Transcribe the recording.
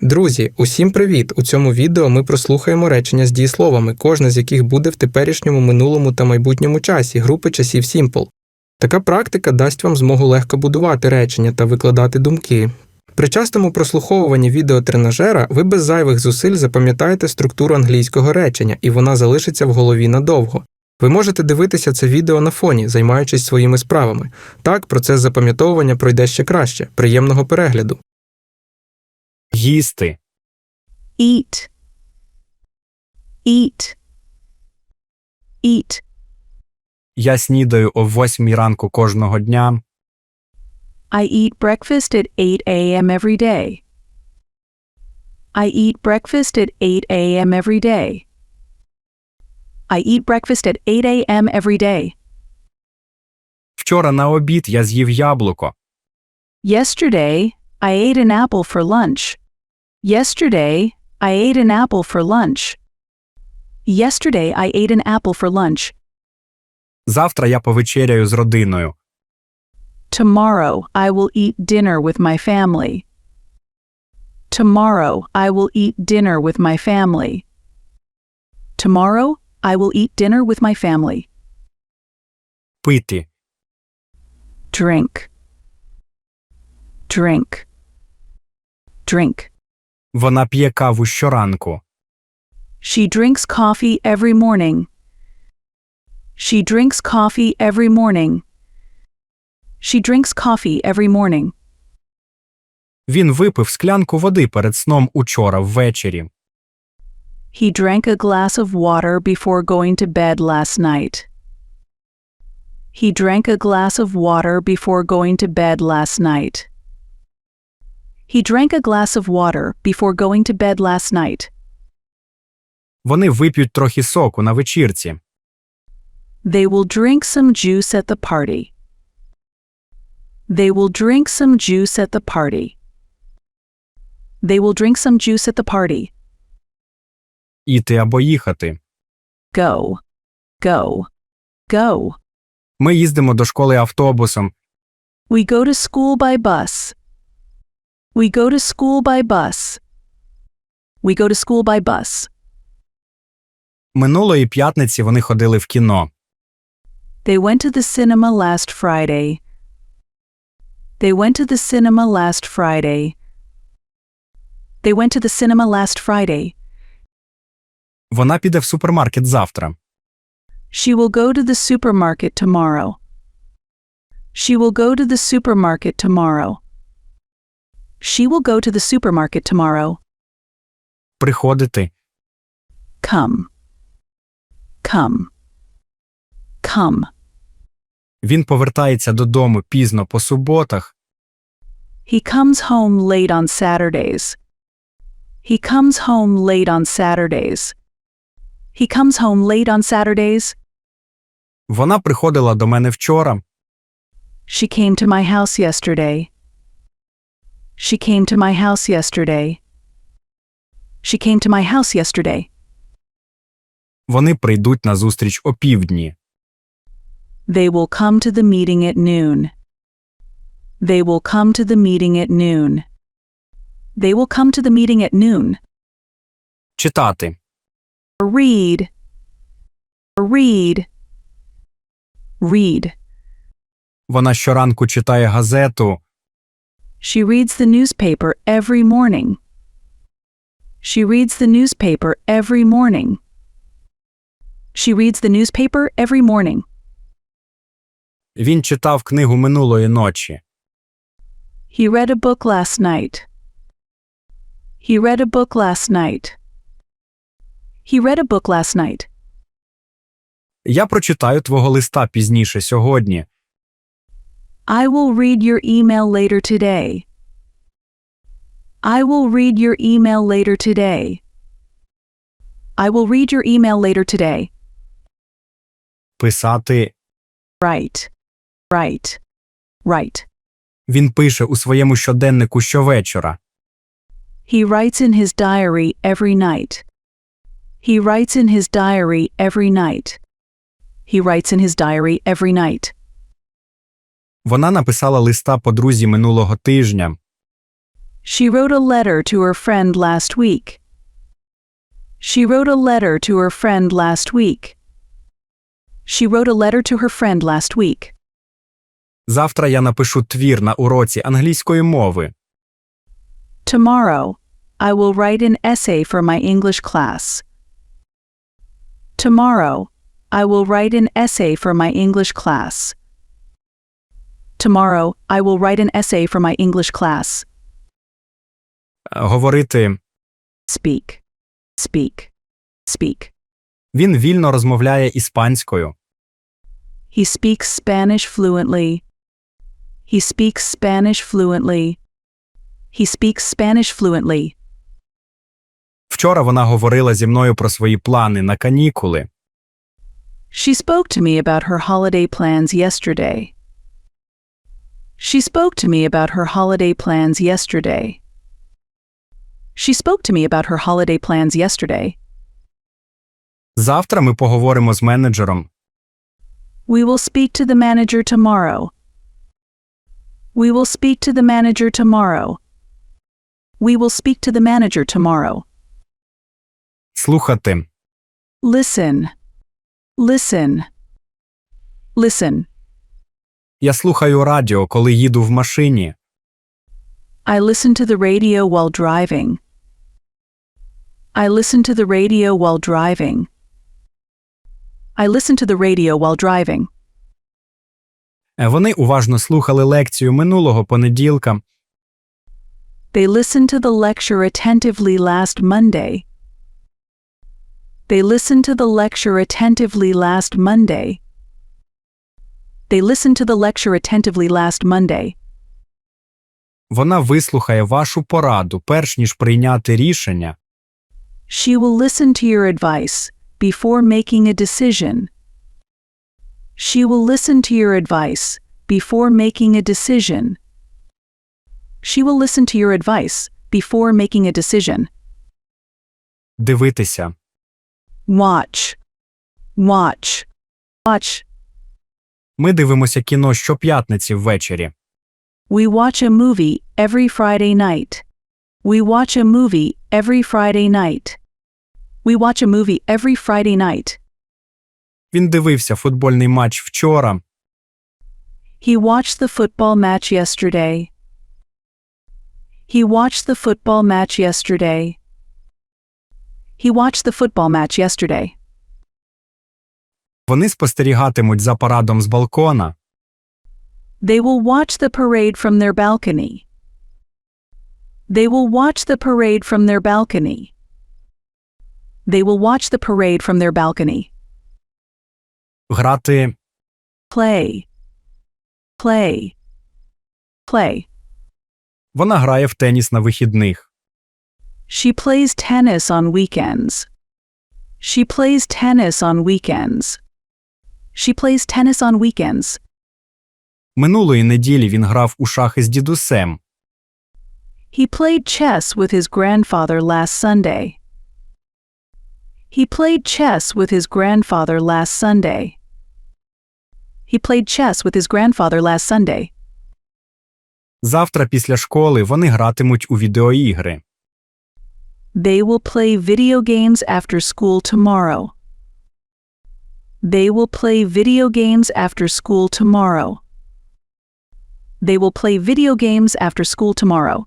Друзі, усім привіт! У цьому відео ми прослухаємо речення з дієсловами, кожне з яких буде в теперішньому, минулому та майбутньому часі групи часів Simple. Така практика дасть вам змогу легко будувати речення та викладати думки. При частому прослуховуванні відеотренажера ви без зайвих зусиль запам'ятаєте структуру англійського речення, і вона залишиться в голові надовго. Ви можете дивитися це відео на фоні, займаючись своїми справами. Так, процес запам'ятовування пройде ще краще. Приємного перегляду. Їсти, eat, eat, eat. я снідаю о восьмій ранку кожного дня, I eat breakfast at 8 a.m. every day. I eat breakfast at 8 a.m. every day. I eat breakfast at 8 a.m. every day. вчора на обід я з'їв яблуко, Yesterday, I ate an apple for lunch. Yesterday, I ate an apple for lunch. Yesterday, I ate an apple for lunch. завтра я повечеряю з родиною, Tomorrow, I will eat dinner with my family. Tomorrow, I will eat dinner with my family. Tomorrow, I will eat dinner with my family. пити, Drink. Drink. Drink. вона п'є каву щоранку, She drinks coffee every morning. She drinks coffee every morning. She drinks coffee every morning. він випив склянку води перед сном учора ввечері, He drank a glass of water before going to bed last night. He drank a glass of water before going to bed last night. He drank a glass of water before going to bed last night. вони вип'ють трохи соку на вечірці, They will drink some juice at the party. They will drink some juice at the party. They will drink some juice at the party. іти або їхати. Go. Go. Go. Ми їздимо до школи автобусом, We go to school by bus. We go to school by bus. We go to school by bus. минулої п'ятниці вони ходили в кіно, They went to the cinema last Friday. They went to the cinema last Friday. They went to the cinema last Friday. вона піде в супермаркет завтра, She will go to the supermarket tomorrow. She will go to the supermarket tomorrow. She will go to the supermarket tomorrow. приходити, Come. Come. Come. він повертається додому пізно по суботах, He comes home late on Saturdays. He comes home late on Saturdays. He comes home late on Saturdays. вона приходила до мене вчора, She came to my house yesterday. She came to my house yesterday. She came to my house yesterday. вони прийдуть на зустріч о півдні. They will come to the meeting at noon. They will come to the meeting at noon. They will come to the meeting at noon. Читати. Read. Read. Read. Вона щоранку читає газету, She reads the newspaper every morning. She reads the newspaper every morning. She reads the newspaper every morning. він читав книгу минулої ночі. He read a book last night. He read a book last night. He read a book last night. Я прочитаю твого листа пізніше сьогодні. I will read your email later today. I will read your email later today. I will read your email later today. Писати. Right. Right. Right. Він пише у своєму щоденнику щовечора. He writes in his diary every night. He writes in his diary every night. He writes in his diary every night. Вона написала листа подрузі минулого тижня. She wrote a letter to her friend last week. She wrote a letter to her friend last week. She wrote a letter to her friend last week. Завтра я напишу твір на уроці англійської мови. Tomorrow, I will write an essay for my English class. Tomorrow, I will write an essay for my English class. Tomorrow, I will write an essay for my English class. Е, Говорити Speak. Speak. Speak. він вільно розмовляє іспанською. He speaks Spanish fluently. He speaks Spanish fluently. He speaks Spanish fluently. Вчора вона говорила зі мною про свої плани на канікули. She spoke to me about her holiday plans yesterday. She spoke to me about her holiday plans yesterday. She spoke to me about her holiday plans yesterday. Завтра ми поговоримо з менеджером. We will speak to the manager tomorrow. We will speak to the manager tomorrow. We will speak to the manager tomorrow. Слухати. Listen. Listen. Listen. Я слухаю радіо, коли їду в машині. I listen to the radio while driving. I listen to the radio while driving. I listen to the radio while driving. Е, Вони уважно слухали лекцію минулого понеділка. They listened to the lecture attentively last Monday. They listened to the lecture attentively last Monday. They listened to the lecture attentively last Monday. Вона вислухає вашу пораду, перш ніж прийняти рішення. She will listen to your advice before making a decision. She will listen to your advice before making a decision. She will listen to your advice before making a decision. Дивитися. Watch. Watch. Watch. Ми дивимося кіно щоп'ятниці ввечері. We watch a movie every Friday night. We watch a movie every Friday night. We watch a movie every Friday night. Він дивився футбольний матч вчора. He watched the football match yesterday. He watched the football match yesterday. He watched the football match yesterday. Вони спостерігатимуть за парадом з балкона. They will watch the parade from their balcony. They will watch the parade from their balcony. They will watch the parade from their balcony. Грати Play. Play. Play. вона грає в теніс на вихідних. She plays tennis on weekends. She plays tennis on weekends. She plays tennis on weekends. Минулої неділі він грав у шахи з дідусем. He played chess with his grandfather last Sunday. He played chess with his grandfather last Sunday. He played chess with his grandfather last Sunday. Завтра після школи вони гратимуть у відеоігри. They will play video games after school tomorrow. They will play video games after school tomorrow. They will play video games after school tomorrow.